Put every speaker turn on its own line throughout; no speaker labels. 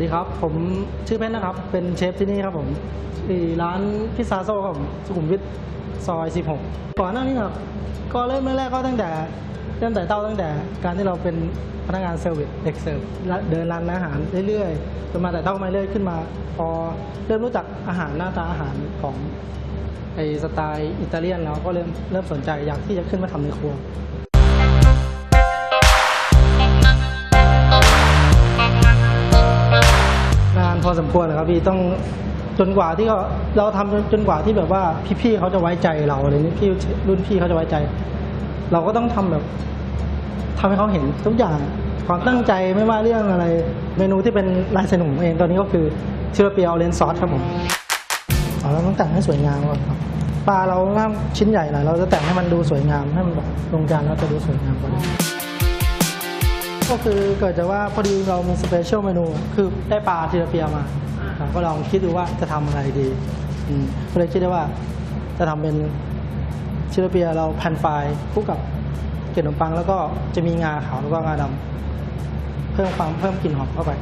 ดีครับ ผมชื่อเพชรนะครับ เป็นเชฟที่นี่ครับผมที่ร้านพิซซ่าโซ่ครับผมสุขุมวิทซอย 16 ก่อนหน้านี้ครับ ก็เริ่มแรกๆก็ตั้งแต่เริ่มแต่เต้าตั้งแต่การที่เราเป็นพนักงานเซอร์วิสเด็กเสิร์ฟเดินร้านอาหารเรื่อยๆจนมาแต่เต้ามาเรื่อยขึ้นมา พอเริ่มรู้จักอาหารหน้าตาอาหารของไอสไตล์อิตาเลียนแล้วก็เริ่มเริ่มสนใจอยากที่จะขึ้นมาทำในครัว สมควรนะครับพี่ต้องจนกว่าที่เขาเราทำจนจนกว่าที่แบบว่าพี่ๆเขาจะไว้ใจเราอะไรนี้พี่รุ่นพี่เขาจะไว้ใจ เราก็ต้องทำแบบทำให้เขาเห็นทุกอย่างความตั้งใจไม่ว่าเรื่องอะไร เมนูที่เป็นลายเซ็นของผมเองตอนนี้ก็คือเชื้อเปียวเลนซอสครับผมเราต้องแต่งให้สวยงามก่อนครับปลาเราห้ามชิ้นใหญ่หน่อยเราจะแต่งให้มันดูสวยงามให้มันแบบลงจานแล้วจะดูสวยงามกว่านี้ ก็คือเกิดจากว่าพอดีเรามีสเปเชียลเมนู คือได้ปลาทีละเปียมาครับก็ลองคิดดูว่าจะทำอะไรดีอืมก็เลยคิดได้ว่าจะทำเป็นทีละเปียเราแผ่นไฟล์คู่กับเกล็ดขนมปัง แล้วก็จะมีงาขาวแล้วก็งาดำเพิ่มความเพิ่มกลิ่นหอมเข้าไป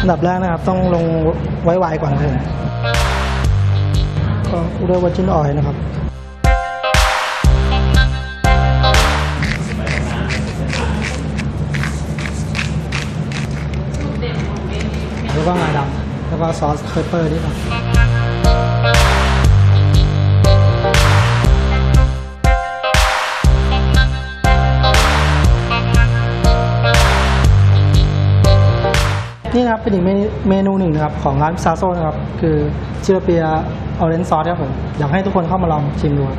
อันดับแรกนะครับต้องลงไว้ไวก่อนครับผมก็ด้วยวัตจินออยนะครับ แล้วก็งาดำแล้วก็ซอสเพปเปอร์นิดหน่อยนี่นะครับเป็นอีกเมนูหนึ่งนะครับของร้านซาโซนะครับ คือชิลเปียออเรนซอสครับผม อยากให้ทุกคนเข้ามาลองชิมดูครับ